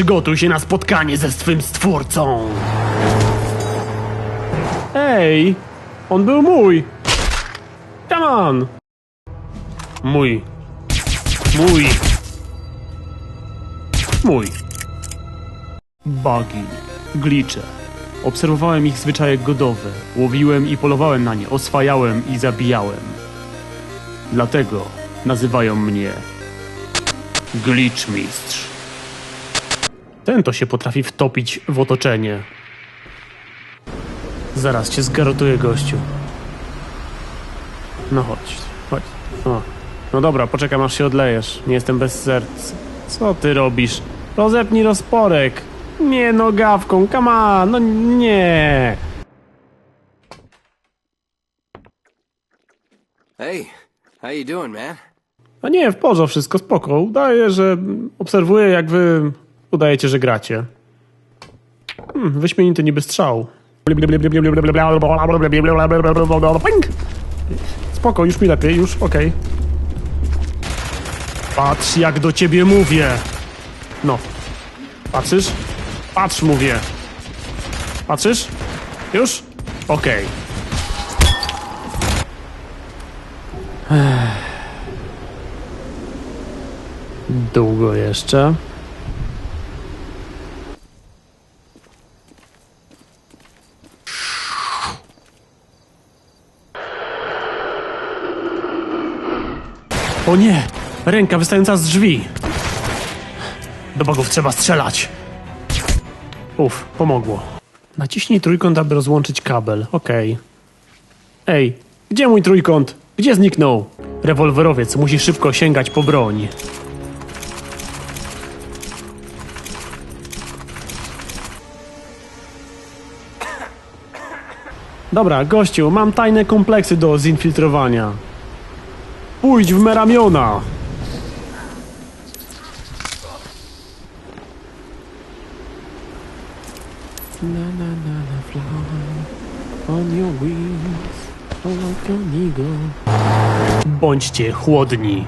przygotuj się na spotkanie ze swym stwórcą. Ej, on był mój. Come on. Mój. Mój. Mój. Bugi, glicze. Obserwowałem ich zwyczaje godowe, łowiłem i polowałem na nie, oswajałem i zabijałem. Dlatego nazywają mnie Glitchmistrz. Ten to się potrafi wtopić w otoczenie. Zaraz cię zgarotuję, gościu. No chodź, chodź. O. No dobra, poczekam aż się odlejesz. Nie jestem bez serc. Co ty robisz? Rozepnij rozporek. Nie nogawką, come on, no nie. Hey, how you doing, man? A nie, w porządku, wszystko spoko. Udaję, że obserwuję, jak wy udajecie, że gracie. Hmm, wyśmienity niby strzał. Spoko, już mi lepiej, już okej. Patrz, jak do ciebie mówię. No. Patrzysz? Patrz, mówię. Patrzysz? Już? Okej. Długo jeszcze. O nie! Ręka wystająca z drzwi. Do bogów trzeba strzelać. Uf, pomogło. Naciśnij trójkąt, aby rozłączyć kabel. Okej. Ej, gdzie mój trójkąt? Gdzie zniknął? Rewolwerowiec musi szybko sięgać po broń. Dobra, gościu, mam tajne kompleksy do zinfiltrowania. Pójdź w me ramiona! Na na na na fly on your wings, like an eagle. Bądźcie chłodni.